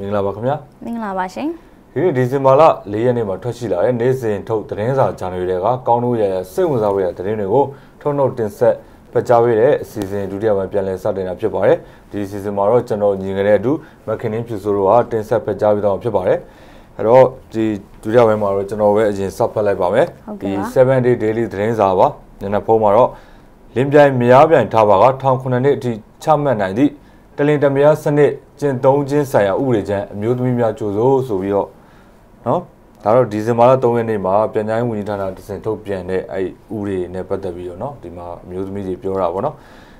မင်္ဂလာပါခင်ဗျာမင်္ဂလာပါရှင်ဒီနေ့ဒီဇင်ဘာလ၄ရက်နေ့မှာထွက်ရှိလာတဲ့နေ့စဉ်ထုတ်သတင်းစာဂျာနယ်တွေကကောင်းတို့ရဲ့စိတ်ဝင်စားဖွယ်တဲ့သတင်းတွေကိုထုတ်နှုတ်တင်ဆက်ဖတ်ကြားပေးတဲ့အစီအစဉ်ဒုတိယပိုင်းပြန်လည်စတင်တာဖြစ်ပါတယ်ဒီအစီအစဉ်မှာတော့ကျွန်တော်ညီငယ်တဲ့အတူမခင်နင်းဖြူစိုးတို့ကတင်ဆက်ဖတ်ကြားပေးတော့ဖြစ်ပါတယ်အဲ့တော့ဒီဒုတိယပိုင်းမှာတော့ကျွန်တော်ပဲအရင်စဖတ်လိုက်ပါမယ်ဒီ7 day daily သတင်းစာပါညနေဖုန်းမှာတော့လင်းပြိုင်မရပြိုင်ထားပါက1900နှစ်အထိချမှတ်နိုင်သည့် တလင်တမယာစနစ်ကျင့်သုံးခြင်းဆိုင်ရာဥပဒေချမ်းအမျိုးသမီးများကြိုးစိုးဆိုပြီးတော့နော်ဒါတော့ဒီဇင်ဘာလ3ရက်နေ့မှာပြန်ချိုင်းဝန်ကြီးဌာနတစင်ထုတ်ပြန်တဲ့အဲ့ဥပဒေနဲ့ပတ်သက်ပြီးတော့နော်ဒီမှာအမျိုးသမီးတွေပြောတာပေါ့နော်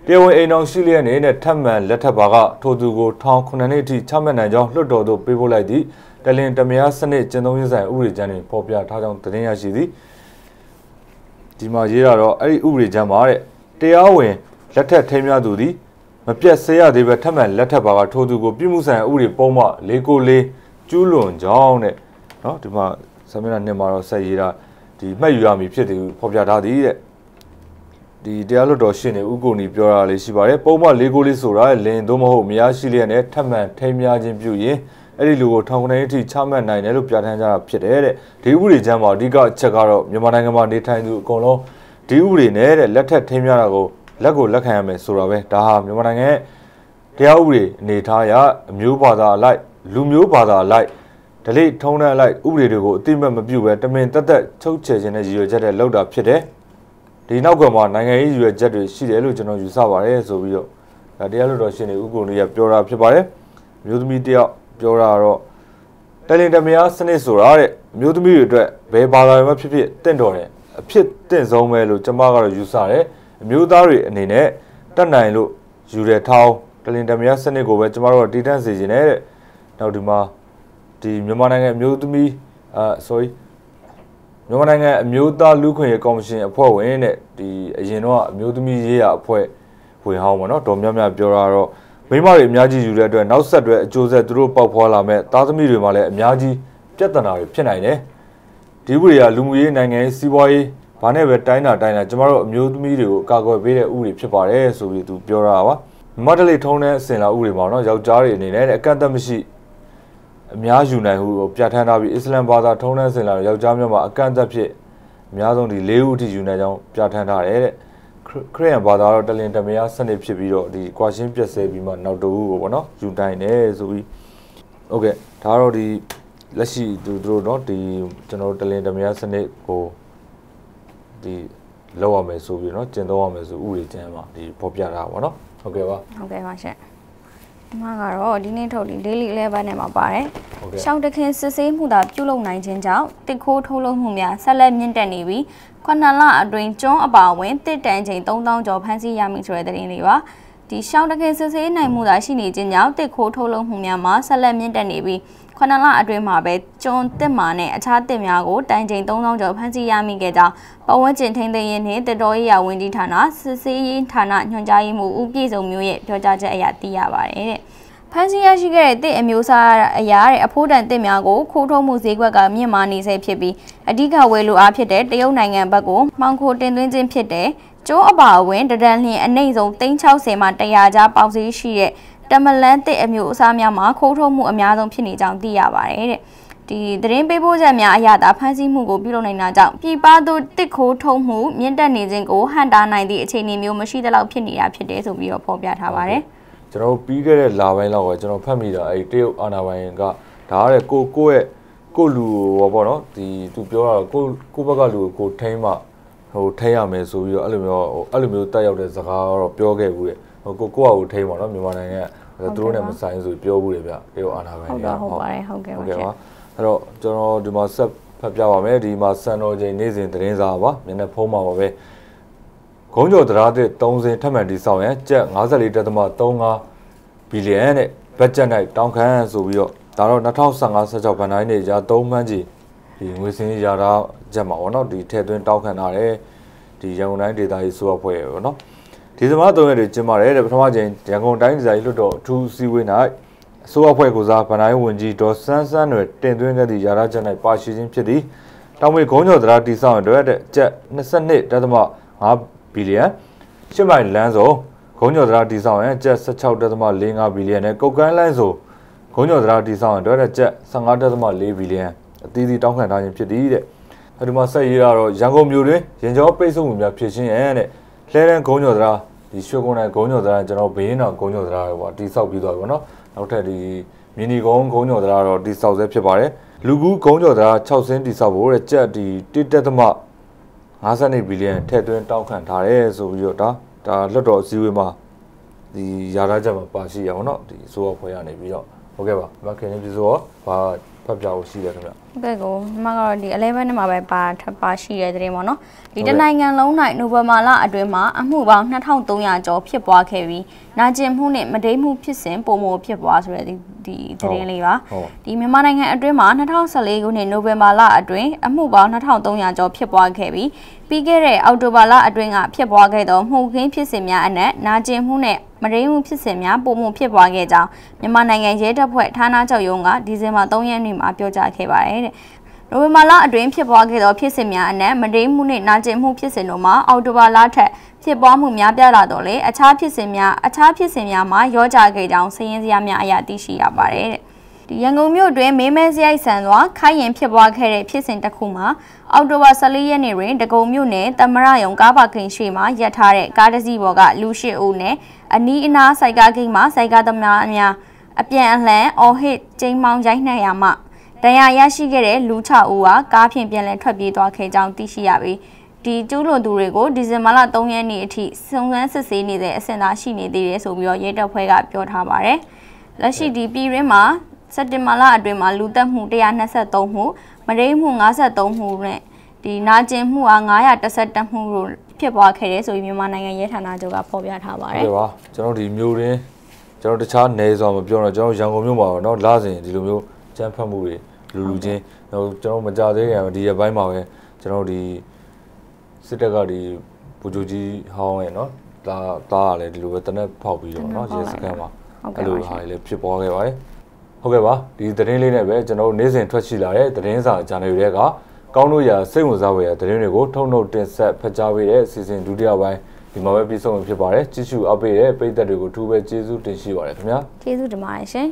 တရားဝင်အိမ်အောင်ရှိလျက်နေနဲ့ထပ်မံလက်ထပ်ပါကထိုသူကို1900နှစ်အထိချမှတ်နိုင်ကြောင်းလွှတ်တော်သို့ပေးပို့လိုက်သည့်တလင်တမယာစနစ်ကျင့်သုံးခြင်းဆိုင်ရာဥပဒေချမ်းတွင်ဖော်ပြထားကြောင်းသတင်းရရှိသည်ဒီမှာရေးတာတော့အဲ့ဒီဥပဒေချမ်းမှာတဲ့တရားဝင်လက်ထက်ထိမ်းမြသူသည် မပြတ်စေရသေးပဲထပ်မံလက်ထပ်ပါကထိုသူကိုပြည်မှုဆိုင်ရာဥပဒေပုံမှ494ကျူးလွန်ကြောင်းတဲ့နော်ဒီမှာဆမင်းနာနှစ်မှာတော့ဆက်ရေးတာဒီမှတ်ယူရမည်ဖြစ်တယ်ဖော်ပြထားသည်တဲ့ဒီတရားလွတ်တော်ရှင်နေဥကိုနီပြောတာလေးရှိပါတယ်ပုံမှ494ဆိုတာလင်သို့မဟုတ်မရရှိလျက်နဲ့ထပ်မံထိမ်းမြခြင်းပြုရင်အဲ့ဒီလူကိုထောင်ကနေအထိချမှတ်နိုင်တယ်လို့ပြဋ္ဌာန်းကြတာဖြစ်တယ်တဲ့ဒီဥပဒေချမ်းမှာအဓိကအချက်ကတော့မြန်မာနိုင်ငံမှာနေထိုင်သူအကုန်လုံးဒီဥပဒေနဲ့တဲ့လက်ထက်ထိမ်းမြတာကို လက်ကိုလက်ခံရမယ်ဆိုတာပဲဒါဟာမြန်မာနိုင်ငံရဲ့တရားဥပဒေအနေထားအရအမျိုးဘာသာအလိုက်လူမျိုးဘာသာအလိုက်ဒလိထုံးတန်းအလိုက်ဥပဒေတွေကိုအတိမတ်မပြုတ်ပဲတမင်တက်တက်ချုပ်ချယ်ခြင်းနဲ့ရည်ရွယ်ချက်နဲ့လောက်တာဖြစ်တယ်ဒီနောက်ကမှနိုင်ငံရေးရည်ရွယ်ချက်တွေရှိတယ်လို့ကျွန်တော်ယူဆပါတယ်ဆိုပြီးတော့ဒါတရားလွတ်တော်ရှင်တွေဥက္ကုလေးကပြောတာဖြစ်ပါတယ်မျိုးသမီးတယောက်ပြောတာတော့တယ်လင်တမယာစနစ်ဆိုတာတဲ့မျိုးသမီးတွေအတွက်ဘယ်ဘာသာမှဖြစ်ဖြစ်တင့်တော်တယ်အဖြစ်တင့်ဆုံးပဲလို့ကျွန်မကတော့ယူဆတယ် အမျိုးသားတွေအနေနဲ့တက်နိုင်လို့ယူရထောင်းတလင်တမယာစနစ်ကိုပဲကျမတို့ကတည်တံ့စေခြင်းနဲ့တဲ့နောက်ဒီမှာဒီမြန်မာနိုင်ငံအမျိုးသမီးအာ sorry မြန်မာနိုင်ငံအမျိုးသားလူခွင့်ရေးကော်မရှင်အဖွဲ့ဝင်တဲ့ဒီအရင်တော့အမျိုးသမီးရေးရာအဖွဲ့ဝင်ဟောင်းပေါ့နော်တော်များများပြောတာတော့မိမတွေအများကြီးယူတဲ့အတွက်နောက်ဆက်တွဲအကျိုးဆက်သူတို့ပေါက်ဖွာလာမဲ့သားသမီးတွေမှာလည်းအများကြီးပြဿနာတွေဖြစ်နိုင်တယ်ဒီဥပဒေကလူမှုရေးနိုင်ငံရေးစီးပွားရေး ဘာနဲ့ပဲတိုင်းတာတိုင်းတာကျမတို့အမျိုးသမီးတွေကိုကာကွယ်ပေးတဲ့ဥပဒေဖြစ်ပါတယ်ဆိုပြီးသူပြောတာပါမတ်တလေးထုံးတဲ့အစဉ်လာဥပဒေမှာတော့ယောက်ျားတွေအနေနဲ့အကန့်အသတ်မရှိအများယူနိုင်ဟုပြဋ္ဌာန်းထားပြီးအစ္စလမ်ဘာသာထုံးတဲ့အစဉ်လာယောက်ျားမျိုးမှာအကန့်အသတ်ဖြစ်အများဆုံးဒီ၄ဦးအထိယူနိုင်ကြောင်းပြဋ္ဌာန်းထားတယ်တဲ့ခရစ်ယာန်ဘာသာတော့တလင်တမယာစနစ်ဖြစ်ပြီးတော့ဒီကွာရှင်းပြက်ဆဲပြီးမှနောက်တူကိုပေါ့နော်ယူတိုင်းတယ်ဆိုပြီးโอเคဒါတော့ဒီလက်ရှိသူတို့เนาะဒီကျွန်တော်တလင်တမယာစနစ်ကို ဒီလောက်ရမယ်ဆိုပြီးเนาะကျင့်သုံးရမယ်ဆိုဥပဒေကျမ်းမှာဒီဖော်ပြတာပါเนาะဟုတ်ကဲ့ပါ ဟုတ်ကဲ့ပါရှင်ဒီမှာကတော့ဒီနေ့ထုတ်ဒီ daily 11နဲ့မှာပါတယ် ဟုတ်ကဲ့ ရှောင်းတခင်စစ်ဆေးမှုသာပြုလုပ်နိုင်ခြင်းကြောင့်တစ်ခိုးထုတ်လုပ်မှုများဆက်လက်မြင့်တက်နေပြီးခုနှစ်လအတွင်းကျွန်းအပါအဝင်တစ်တန်ချိန်3000ကျော်ဖမ်းဆီးရမိဆိုတဲ့သတင်းလေးပါ ဒီရှောင်းတခင်စစ်ဆေးနိုင်မှုသာရှိနေခြင်းကြောင့်တစ်ခိုးထုတ်လုပ်မှုများမှာဆက်လက်မြင့်တက်နေပြီးခုနှစ်လအတွင်းမှာပဲကျွန်းတစ်မာနဲ့အခြားတစ်များကိုတန်ချိန်3000ကျော်ဖမ်းဆီးရမိခဲ့ကြောင်းပဝန်းကျင်ထိန်းသိမ်းရေးနှင့်တတော်ရေးရာဝန်ကြီးဌာနစစ်ဆေးရေးဌာနညွှန်ကြားရေးမှူးဦးပြည်စုံမျိုးရဲ့ပြောကြားချက်အရသိရပါတယ်တဲ့ဖန်စီရရှိခဲ့တဲ့တစ်အမျိုးအစားအရာတဲ့အဖိုးတန်တစ်များကိုခိုးထုတ်မှုဈေးကွက်ကမြင့်မားနေစေဖြစ်ပြီးအဓိကဝယ်လိုအားဖြစ်တဲ့တရုတ်နိုင်ငံဘက်ကိုမှောင်ခိုတင်သွင်းခြင်းဖြစ်တဲ့ ကျိုးအပါအဝင်တဒန်လျင်အနှိမ့်ဆုံး360မှ100ကျားပေါက်စည်းရှိတဲ့တမလန်တစ်အမျိုးအစားများမှာခိုးထုတ်မှုအများဆုံးဖြစ်နေကြောင်းသိရပါတယ်တဲ့ဒီသတင်းပေးပို့ချက်များအရသာဖန်ဆီးမှုကိုပြုလုပ်နိုင်တာကြောင့်ပြည်ပသို့တစ်ခိုးထုတ်မှုမြင့်တက်နေခြင်းကိုဟန်တာနိုင်သည့်အခြေအနေမျိုးမရှိသလောက်ဖြစ်နေတာဖြစ်တယ်ဆိုပြီးတော့ဖော်ပြထားပါတယ်ကျွန်တော်တို့ပြီးခဲ့တဲ့လာပိုင်းလောက်ကကျွန်တော်ဖတ်မိတာအဲ့ဒီတရုတ်အာနာပိုင်ကဒါရတဲ့ကိုကိုရဲ့ကိုလူဟောပေါ့နော်ဒီသူပြောတာကိုကိုဘက်ကလူကိုကိုထိမ့်မှ ဟိုထိမ့်ရမယ်ဆိုပြီးတော့အဲ့လိုမျိုးဟိုအဲ့လိုမျိုးတက်ရောက်တဲ့စကားတော့ပြောခဲ့ဘူးတဲ့ဟိုကိုကိုကကိုထိမ့်ပါနော်မြန်မာနိုင်ငံကသူတို့နဲ့မဆိုင်ဆိုပြောဘူးတယ်ဗျတရုတ်အာနာပိုင်ဟုတ်ကကဲ့ဟုတ်ပါတယ်ဟုတ်ကဲ့ဟုတ်ပါကဲ့ရှင်ပါအဲ့တော့ကျွန်တော်ဒီမှာဆက်ဖတ်ပြပါမယ်ဒီမှာစံတော်ချိန်နေ့စဉ်သတင်းစာပါမျက်နှာဖုံးမှာပါပဲခုံးကျော်တရားတဲ့3စင်ထပ်မံတိဆောက်ရန်ကျပ်54.35ဘီလီယံနဲ့ဘတ်ဂျက်၌တောင်းခံဆိုပြီးတော့ဒါတော့2015-16ဘဏ္ဍာရေးနေ့ရာ3မှန်းကြီး ဒီငွေစင်းရာတာချက်မှာပေါ့နော်ဒီထည့်သွင်းတောင်းခံထားတယ်ဒီရန်ကုန်တိုင်းဒေသကြီးဆိုရဖွဲ့ပေါ့နော်ဒီဇင်ဘာ3ရက်တွေကျင်းပါတယ်တဲ့ပထမချိန်ရန်ကုန်တိုင်းဒေသကြီးလွှတ်တော်အထူးစည်းဝေး၌အစိုးရဖွဲ့ကိုစားဗဏ္ဍာရေးဝန်ကြီးဒေါ်စန်းစန်းတွေတင်သွင်းခဲ့သည့်ရာထချက်၌ပါရှိခြင်းဖြစ်သည်တောင်မေကုန်းကျော်တရားတိဆောက်ရန်အတွက်တဲ့ကျပ်22.5ဘီလီယံရှစ်မိုင်လမ်းစုံဂုံးကျော်တရားတိဆောက်ရန်ကျပ်16.45ဘီလီယံနဲ့ကုတ်ကန်းလိုင်းစုံဂုံးကျော်သရာတိဆောင်အတွက်တဲ့ကျပ်15.4ဘီလီယံ အသီးသီးတောင်းခံထားခြင်းဖြစ်သည်တဲ့အဲဒီမှာဆက်ရေးကတော့ရန်ကုန်မြို့တွင်ရင်ကျော်ပိတ်ဆို့မှုများဖြစ်ခြင်းရဲ့တဲ့လဲတဲ့ဂုံးကျော်သရာဒီရွှေကုန်းတိုင်းဂုံးကျော်သရာကျွန်တော်ဘေးနောက်ဂုံးကျော်သရာဟိုတိဆောက်ပြီးသွားပြီပေါ့နော်နောက်ထပ်ဒီမြင်းဒီကုန်းဂုံးကျော်သရာတော့တိဆောက်ဆဲဖြစ်ပါတယ်လူကူးဂုံးကျော်သရာ6ဆင်းတိဆောက်ဖို့တဲ့ကျပ်ဒီ1.52ဘီလီယံထည့်သွင်းတောင်းခံထားတယ်ဆိုပြီးတော့ဒါဒါလွတ်တော်အစည်းအဝေးမှာဒီရာထချက်မှာပါရှိရပါတော့ဒီဆိုတော့ဖွဲ့ရနေပြီးတော့ဟုတ်ကဲ့ပါမခင်ရင်ပြဆိုတော့ဘာဖတ်ပြဖို့ရှိတယ်ခင်ဗျဟုတ်ကဲ့ကိုမမကတော့ဒီ11နှစ်မှာပဲပါထပ်ပါရှိတဲ့တဲ့ပေါ့နော်ဒီတနိုင်ငံလုံး၌နိုဝင်ဘာလအတွင်းမှာအမှုပေါင်း2300ကျော်ဖြစ်ပွားခဲ့ပြီးနာကျင်မှုနဲ့မဒိမှုဖြစ်စဉ်ပုံမဖြစ်ပွားဆိုတဲ့ဒီဒီသတင်းလေးပါဒီမြန်မာနိုင်ငံအတွင်းမှာ2014ခုနှစ်နိုဝင်ဘာလအတွင်းအမှုပေါင်း2300ကျော်ဖြစ်ပွားခဲ့ပြီးပြီးခဲ့တဲ့အောက်တိုဘာလအတွင်းကဖြစ်ပွားခဲ့သောမှုခင်းဖြစ်စဉ်များအနက်နာကျင်မှုနဲ့မရင်းမှုဖြစ်စဉ်များပုံမှုဖြစ်ပွားခဲ့ကြောင်းမြန်မာနိုင်ငံရဲတပ်ဖွဲ့ဌာနချုပ်ရုံးကဒီဇင်ဘာ3ရက်နေ့မှာပြောကြားခဲ့ပါတယ်တဲ့။နိုဝင်ဘာလအတွင်းဖြစ်ပွားခဲ့သောဖြစ်စဉ်များအနက်မရင်းမှုနဲ့နာကျင်မှုဖြစ်စဉ်တို့မှာအောက်တိုဘာလထက်ဖြစ်ပွားမှုများပြားလာတော့လေအခြားဖြစ်စဉ်များအခြားဖြစ်စဉ်များမှာရောကြခဲ့ကြောင်းစည်ရင်းစရာများအရာသိရှိရပါတယ်တဲ့။ဒီရန်ကုန်မြို့တွင်မေးမဲစရိုက်ဆန်စွာခိုင်းရင်ဖြစ်ပွားခဲ့တဲ့ဖြစ်စဉ်တစ်ခုမှာအောက်တိုဘာ14ရက်နေ့တွင်ဒဂုံမြို့နယ်တမရယုံကားပါကင်ရှိမှရပ်ထားတဲ့ကားတစ်စီးပေါ်ကလူရှိအိုနဲ့အနီးအနားစိုက်ကားဂိတ်မှာစိုက်ကားသမားအများအပြန်အလှန်အော်ဟစ်ကျင်းမောင်းရိုက်နှက်ရမှ တရားရရှိခဲ့တဲ့လူ6ဦးဟာကားဖြင့်ပြန်လည်ထွက်ပြေးသွားခဲ့ကြောင်းသိရှိရပြီးဒီကျူးလွန်သူတွေကိုဒီဇင်ဘာလ3ရက်နေ့အထိစုံစမ်းစစ်ဆေးနေတဲ့အဆင့်သားရှိနေသေးတယ်ဆိုပြီးတော့ရဲတပ်ဖွဲ့ကပြောထားပါတယ်။လက်ရှိဒီပြည်ရင်းမှာစက်တင်ဘာလအတွင်းမှာလူသက်မှု123မှုမရိမှု53မှုနဲ့ဒီနာကျင်မှုဟာ912မှုလို့ဖြစ်ပွားခဲ့တယ်ဆိုပြီးမြန်မာနိုင်ငံရဲဌာနချုပ်ကဖော်ပြထားပါတယ် ဟုတ်ကဲ့ပါကျွန်တော်ဒီမျိုးရင်းကျွန်တော်တခြားနယ်ဆိုမပြောတော့ကျွန်တော်ရန်ကုန်မြို့မှာတော့เนาะလာစဉ်ဒီလိုမျိုးကျန်းဖတ်မှုတွေ လူလူချင်းကျွန်တော်မကြသေးတယ်ဒီရက်ပိုင်းမှာပဲကျွန်တော်ဒီစစ်တပ်ကဒီဘူဂျူကြီးဟောင်းရဲ့နော်ဒါဒါကလည်းဒီလိုပဲတနက်ဖောက်ပြီးတော့နော်ရေစကန်မှာအဲ့လိုဟာလည်းဖြစ်ပေါ်ခဲ့ပါတယ်ဟုတ်ကဲ့ပါဒီသတင်းလေးနဲ့ပဲကျွန်တော်နေ့စဉ်ထွက်ရှိလာတဲ့သတင်းစာ channel တွေကကောင်းလို့ရစိတ်ဝင်စားဖွယ်ရသတင်းတွေကိုထုတ်နှုတ်တင်ဆက်ဖတ်ကြားပေးတဲ့စီစဉ်ဒုတိယပိုင်းဒီမှာပဲပြီးဆုံးဖြစ်ပါတယ်ကြည့်ရှုအပ်ပေးတဲ့ပရိသတ်တွေကိုအထူးပဲကျေးဇူးတင်ရှိပါတယ်ခင်ဗျာကျေးဇူးတင်ပါတယ်ရှင်